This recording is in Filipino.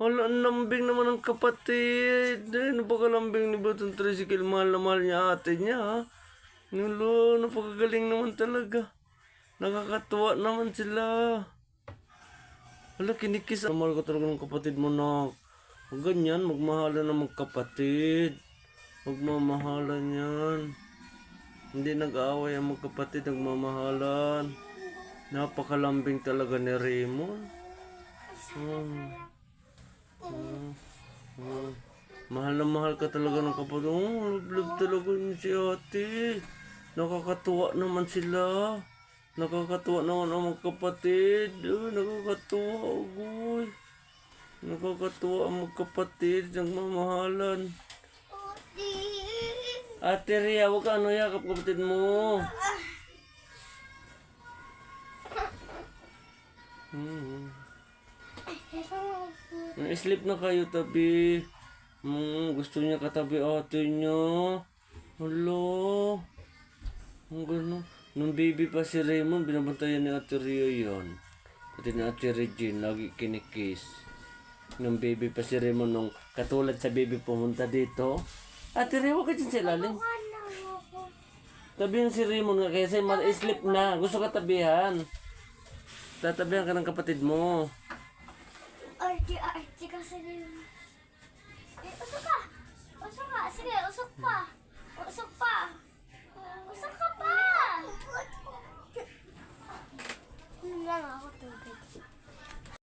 Wala, ang lambing naman ng kapatid. Eh, napakalambing ni Batong Tricycle. Mahal na mahal niya ate niya, ha? Nulo, napakagaling naman talaga. Nakakatuwa naman sila. Wala, kinikis. Mahal ka talaga ng kapatid mo na. Huwag ganyan, magmahalan ng magkapatid. Magmamahalan yan. Hindi nag-aaway ang magkapatid, nagmamahalan. Napakalambing talaga ni Raymond. Hmm. Hmm. Hmm. Mahal na mahal ka talaga ng kapatid. Oh, love, love talaga niya si ate. Nakakatuwa naman sila. Nakakatuwa naman ang magkapatid. Oh, nakakatuwa, ugoy. Nakakatuwa ang magkapatid. Nagmamahalan. Ate Ria, huwag ka ano yakap kapatid mo. Hmm. Na-sleep na kayo tabi. Hmm, gusto niya katabi ate niya. Hello. Ang gano'n. Nung baby pa si Raymond, binabantayan ni Ate Ria yun. Pati ni Ate Regine, lagi kinikiss. Nung baby pa si Raymond, nung katulad sa baby pumunta dito. Ate huwag ka dyan sa ilalim. Tabihan si Raymond nga kasi ma-sleep na. Gusto ka tabihan. Tatabihan ka ng kapatid mo. Arty-arty kasi nila. Eh, usok ka! Usok ka! Sige, usok pa! Usok pa! Usok ka pa! Hindi lang ako tubig.